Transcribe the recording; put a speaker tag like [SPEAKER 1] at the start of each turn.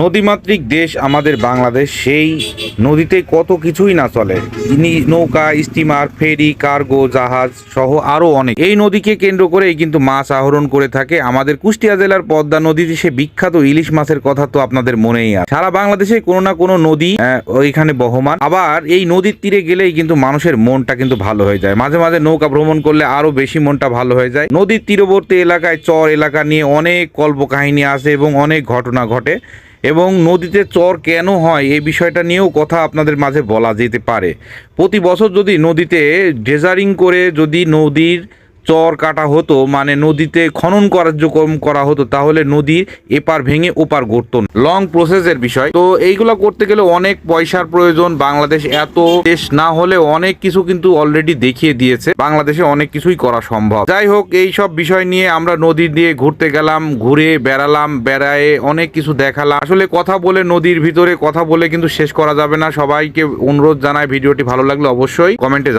[SPEAKER 1] নদীমাতৃক দেশ আমাদের বাংলাদেশ, সেই নদীতে কত কিছুই না চলে। নৌকা, স্টিমার, ফেরি, কার্গো, জাহাজ সহ আরও অনেক। এই নদীকে কেন্দ্র করেই কিন্তু মাছ আহরণ করে থাকে। আমাদের কুষ্টিয়া জেলার পদ্মা নদীতে সে বিখ্যাত ইলিশ মাছের কথা তো আপনাদের মনেই আছে। সারা বাংলাদেশে কোনো না কোনো নদী ওইখানে বহমান। আবার এই নদীর তীরে গেলেই কিন্তু মানুষের মনটা কিন্তু ভালো হয়ে যায়। মাঝে মাঝে নৌকা ভ্রমণ করলে আরও বেশি মনটা ভালো হয়ে যায়। নদীর তীরবর্তী এলাকায় চর এলাকা নিয়ে অনেক কল্পকাহিনী আছে এবং অনেক ঘটনা ঘটে। এবং নদীতে চর কেন হয় এই বিষয়টা নিয়েও কথা আপনাদের মাঝে বলা যেতে পারে। প্রতি বছর যদি নদীতে ড্রেজারিং করে যদি নদীর চর কাটা হতো মানে নদীতে খনন কার্যক্রম করা হতো, তাহলে নদীর এপার ভেঙে ওপার গড়ত। লং প্রসেসের বিষয়। তো এইগুলো করতে গেলে অনেক পয়সার প্রয়োজন। বাংলাদেশ এত দেশ না হলে অনেক কিছু কিন্তু অলরেডি দেখিয়ে দিয়েছে। বাংলাদেশে অনেক কিছুই করা সম্ভব। যাই হোক এই সব বিষয় নিয়ে আমরা নদী দিয়ে ঘুরতে গেলাম, ঘুরে বেড়ালাম, বেড়ায়ে অনেক কিছু দেখালাম। আসলে কথা বলে নদীর ভিতরে কথা বলে কিন্তু শেষ করা যাবে না। সবাইকে অনুরোধ জানায় ভিডিওটি ভালো লাগলে অবশ্যই কমেন্টে